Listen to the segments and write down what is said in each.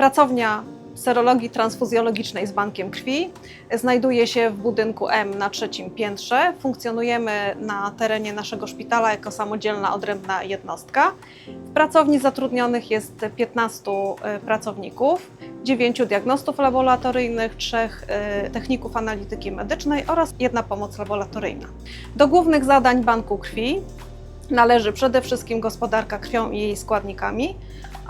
Pracownia serologii transfuzjologicznej z bankiem krwi znajduje się w budynku M na trzecim piętrze. Funkcjonujemy na terenie naszego szpitala jako samodzielna, odrębna jednostka. W pracowni zatrudnionych jest 15 y, pracowników, 9 diagnostów laboratoryjnych, 3 techników analityki medycznej oraz jedna pomoc laboratoryjna. Do głównych zadań banku krwi należy przede wszystkim gospodarka krwią i jej składnikami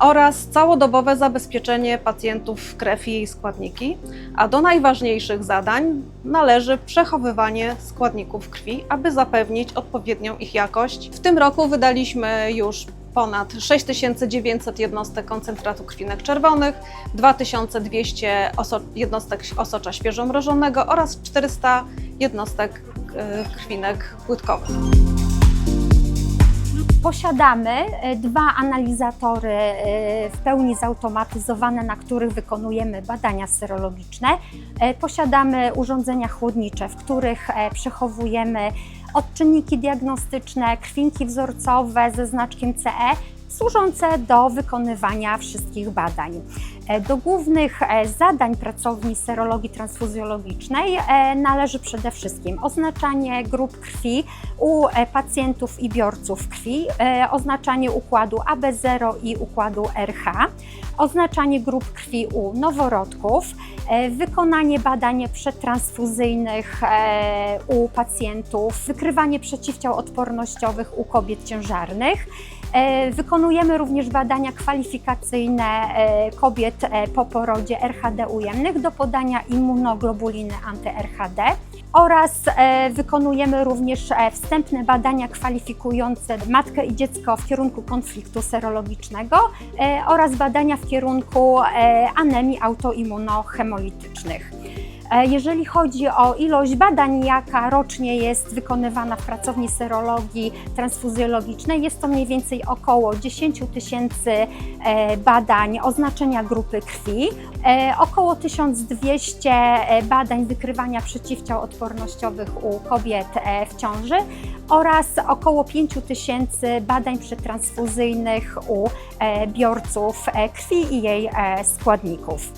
oraz całodobowe zabezpieczenie pacjentów krew i jej składniki, a do najważniejszych zadań należy przechowywanie składników krwi, aby zapewnić odpowiednią ich jakość. W tym roku wydaliśmy już ponad 6900 jednostek koncentratu krwinek czerwonych, 2200 oso- jednostek osocza świeżomrożonego oraz 400 jednostek e, krwinek płytkowych. Posiadamy e, dwa analizatory e, w pełni zautomatyzowane, na których wykonujemy badania serologiczne. E, Posiadamy urządzenia chłodnicze, w których przechowujemy odczynniki diagnostyczne, krwinki wzorcowe ze znaczkiem CE, służące do wykonywania wszystkich badań. E, Do głównych e, zadań pracowni serologii transfuzjologicznej e, należy przede wszystkim oznaczanie grup krwi u pacjentów i biorców krwi, oznaczanie układu AB0 i układu RH, oznaczanie grup krwi u noworodków, wykonanie badań przedtransfuzyjnych e, u pacjentów, wykrywanie przeciwciał odpornościowych u kobiet ciężarnych. E, Wykonujemy również badania kwalifikacyjne e, kobiet e, po porodzie RHD ujemnych do podania immunoglobuliny anty-RHD oraz wykonujemy również wstępne badania kwalifikujące matkę i dziecko w kierunku konfliktu serologicznego oraz badania w kierunku anemii autoimmunohemolitycznych. E, Jeżeli chodzi o ilość badań, jaka rocznie jest wykonywana w pracowni serologii transfuzjologicznej, jest to mniej więcej około 10 tysięcy e, badań oznaczenia grupy krwi, e, około 1200 e, badań wykrywania przeciwciał odpornościowych u kobiet w ciąży oraz około 5000 badań przedtransfuzyjnych u biorców krwi i jej składników.